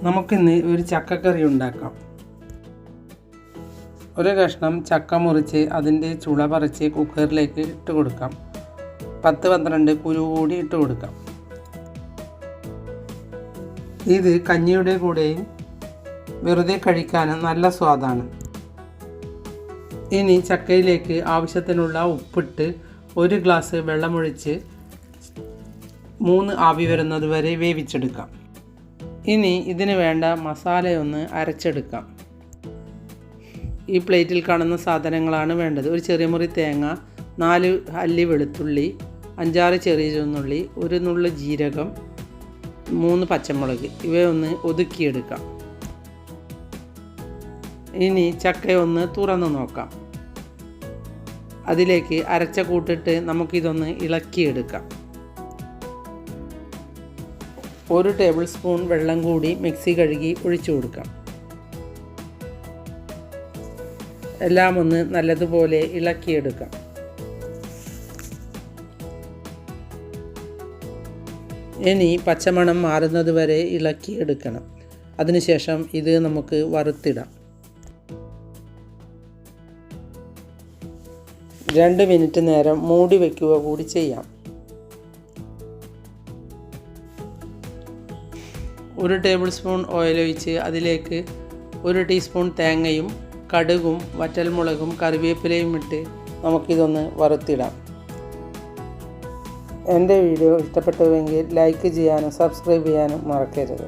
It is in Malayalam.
നമുക്കിന്ന് ഒരു ചക്കക്കറി ഉണ്ടാക്കാം. ഒരു കഷ്ണം ചക്ക മുറിച്ച് അതിന്റെ ചുള പറിച്ച് കുക്കറിലേക്ക് ഇട്ട് കൊടുക്കാം. പത്ത് പന്ത്രണ്ട് കുരു കൂടി ഇട്ട് കൊടുക്കാം. ഇത് കഞ്ഞിയുടെ കൂടെയും വെറുതെ കഴിക്കാനും നല്ല സ്വാദാണ്. ഇനി ചക്കയിലേക്ക് ആവശ്യത്തിനുള്ള ഉപ്പിട്ട് ഒരു ഗ്ലാസ് വെള്ളമൊഴിച്ച് മൂന്ന് ആവി വരുന്നത് വരെ വേവിച്ചെടുക്കാം. ഇനി ഇതിന് വേണ്ട മസാലയൊന്ന് അരച്ചെടുക്കാം. ഈ പ്ലേറ്റിൽ കാണുന്ന സാധനങ്ങളാണ് വേണ്ടത്. ഒരു ചെറിയ മുറി തേങ്ങ നാല് അല്ലി വെളുത്തുള്ളി അഞ്ചാറ് ചെറിയ ചുവന്നുള്ളി ഒരു നുള്ളു ജീരകം മൂന്ന് പച്ചമുളക്. ഇവയൊന്ന് ഒതുക്കിയെടുക്കാം. ഇനി ചക്കയൊന്ന് തുറന്നു നോക്കാം. അതിലേക്ക് അരച്ച കൂട്ടിട്ട് നമുക്കിതൊന്ന് ഇളക്കിയെടുക്കാം. ഒരു ടേബിൾ സ്പൂൺ വെള്ളം കൂടി മിക്സി കഴുകി ഒഴിച്ചു കൊടുക്കാം. എല്ലാം ഒന്ന് നല്ലതുപോലെ ഇളക്കിയെടുക്കാം. ഇനി പച്ചമണം മാറുന്നത് വരെ ഇളക്കിയെടുക്കണം. അതിനുശേഷം ഇത് നമുക്ക് വറുത്തിടാം. രണ്ട് മിനിറ്റ് നേരം മൂടി വയ്ക്കുക കൂടി ചെയ്യാം. ഒരു ടേബിൾ സ്പൂൺ ഓയിൽ ഒഴിച്ച് അതിലേക്ക് ഒരു ടീസ്പൂൺ തേങ്ങയും കടുകും വറ്റൽമുളകും കറിവേപ്പിലയും ഇട്ട് നമുക്കിതൊന്ന് വറുത്തിടാം. എന്റെ വീഡിയോ ഇഷ്ടപ്പെട്ടുവെങ്കിൽ ലൈക്ക് ചെയ്യാനും സബ്സ്ക്രൈബ് ചെയ്യാനും മറക്കരുത്.